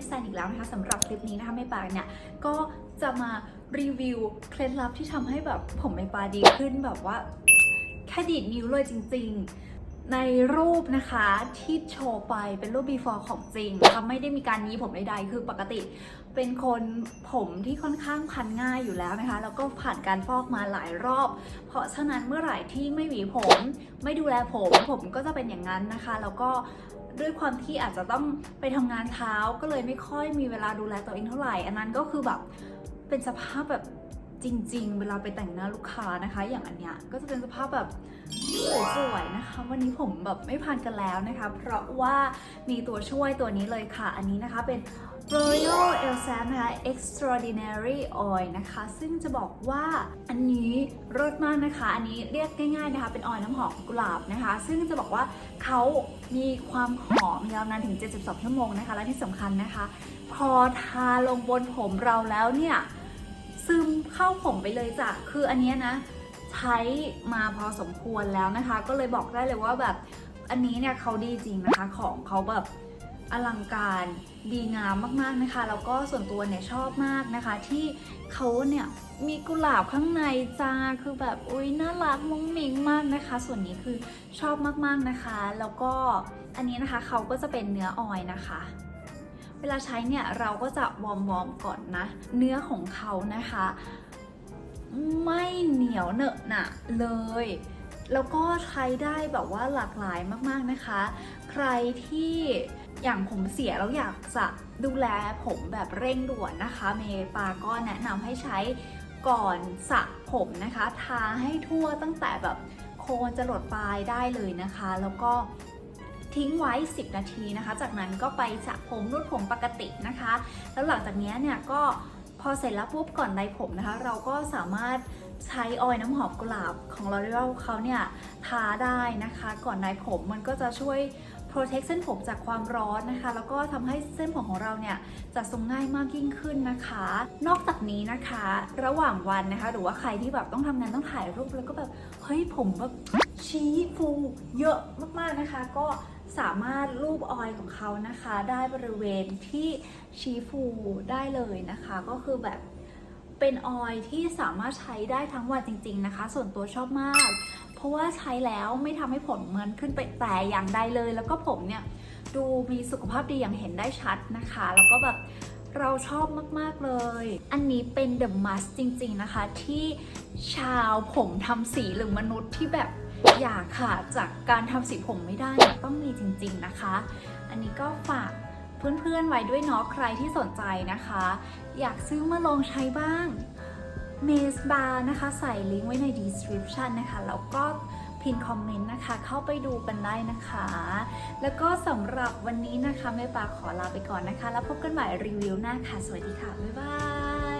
ช่อง Paris s a n อีกแล้วนะคะสำหรับคลิปนี้นะคะไม่ปาเนี่ยก็จะมารีวิวเคล็ดลับที่ทำให้แบบผมไม่ปาดีขึ้นแบบว่าแค่ดีดนิ้วเลยจริง ๆ ในรูปนะคะที่โชว์ไปเป็นรูป before ของจริงนะคะไม่ได้มีการยีผมใดๆ คือปกติเป็นคนผมที่ค่อนข้างพันง่ายอยู่แล้วนะคะ แล้วก็ผ่านการฟอกมาหลายรอบ เพราะฉะนั้นเมื่อไหร่ที่ไม่หวีผม ไม่ดูแลผมผมก็จะเป็นอย่างนั้นนะคะ แล้วก็ด้วยความที่อาจจะต้องไปทำงานเท้าก็เลยไม่ค่อยมีเวลาดูแลตัวเองเท่าไหร่ อันนั้นก็คือแบบเป็นสภาพแบบ จริง ๆ เวลาไปแต่งหน้าลูกค้านะคะ อย่างอันเนี้ยก็จะเป็นสภาพแบบสวยๆนะคะ วันนี้ผมแบบไม่พันกันแล้วนะคะ เพราะว่ามีตัวช่วยตัวนี้เลยค่ะ อันนี้นะคะเป็น Royal e l s a m นะคะ Extraordinary Oil นะคะ ซึ่งจะบอกว่าอันนี้รสมากนะคะ อันนี้เรียกง่ายๆนะคะ เป็นออยล์น้ำหอมกุหลาบนะคะ ซึ่งจะบอกว่าเขามีความหอมยาวนานถึง 72 ชั่วโมงนะคะ และที่สำคัญนะคะ พอทาลงบนผมเราแล้วเนี่ย ซึมเข้าผมไปเลยจ้ะคืออันเนี้ยนะ ใช้มาพอสมควรแล้วนะคะ ก็เลยบอกได้เลยว่าแบบอันนี้เนี่ยเขาดีจริงนะคะของเขาแบบอลังการดีงามมากๆนะคะ แล้วก็ส่วนตัวเนี่ยชอบมากนะคะ ที่เขาเนี่ยมีกุหลาบข้างในจ้าคือแบบอุ้ยน่ารักมุ้งมิ้งมากนะคะ ส่วนนี้คือชอบมากๆนะคะ แล้วก็อันนี้นะคะเขาก็จะเป็นเนื้อออยนะคะ เวลาใช้เนี่ยเราก็จะวอร์มก่อนนะ เนื้อของเขานะคะ ไม่เหนียวเหนอะหนะเลย แล้วก็ใช้ได้แบบว่าหลากหลายมากๆนะคะ ใครที่อย่างผมเสียแล้วอยากจะดูแลผมแบบเร่งด่วนนะคะ เมปาก็แนะนำให้ใช้ก่อนสระผมนะคะ ทาให้ทั่วตั้งแต่แบบโคนจะหลดปลายได้เลยนะคะ แล้วก็ ทิ้งไว้ 10 นาทีนะคะ จากนั้นก็ไปสระผมนวดผมปกตินะคะ แล้วหลังจากนี้เนี่ยก็พอเสร็จแล้วปุ๊บก่อนไดผมนะคะ เราก็สามารถใช้ออยล์น้ำหอมกุหลาบของ L'Oreal เขาเนี่ยทาได้นะคะ ก่อนไดผมมันก็จะช่วย protect เส้นผมจากความร้อนนะคะ แล้วก็ทำให้เส้นผมของเราเนี่ยจะทรงง่ายมากยิ่งขึ้นนะคะ นอกจากนี้นะคะ ระหว่างวันนะคะ หรือว่าใครที่แบบต้องทำงานต้องถ่ายรูปแล้วก็แบบเฮ้ยผมแบบชี้ฟูเยอะมากๆนะคะ ก็ สามารถรูปออยของเขานะคะ ได้บริเวณที่ชี้ฟูได้เลยนะคะ ก็คือแบบเป็นออยที่สามารถใช้ได้ทั้งวันจริง ๆนะคะ ส่วนตัวชอบมาก เพราะว่าใช้แล้วไม่ทำให้ผมมันขึ้นไปแต่อย่างใดเลย แล้วก็ผมเนี่ยดูมีสุขภาพดีอย่างเห็นได้ชัดนะคะ แล้วก็แบบ เราชอบมากๆเลย อันนี้เป็น The Must จริง ๆ นะคะ ที่ชาวผมทำสีหรือมนุษย์ที่แบบอยากขาดจากการทำสีผมไม่ได้ต้องมีจริง ๆ นะคะ อันนี้ก็ฝากเพื่อนๆไว้ด้วยเนาะใครที่สนใจนะคะ อยากซื้อมาลองใช้บ้างเมสบาร์นะคะ ใส่ลิงก์ไว้ใน description นะคะ แล้วก็ พิมพ์คอมเมนต์นะคะ เข้าไปดูกันได้นะคะ แล้วก็สำหรับวันนี้นะคะแม่ปาขอลาไปก่อนนะคะ แล้วพบกันใหม่รีวิวหน้าค่ะ สวัสดีค่ะ บ๊ายบาย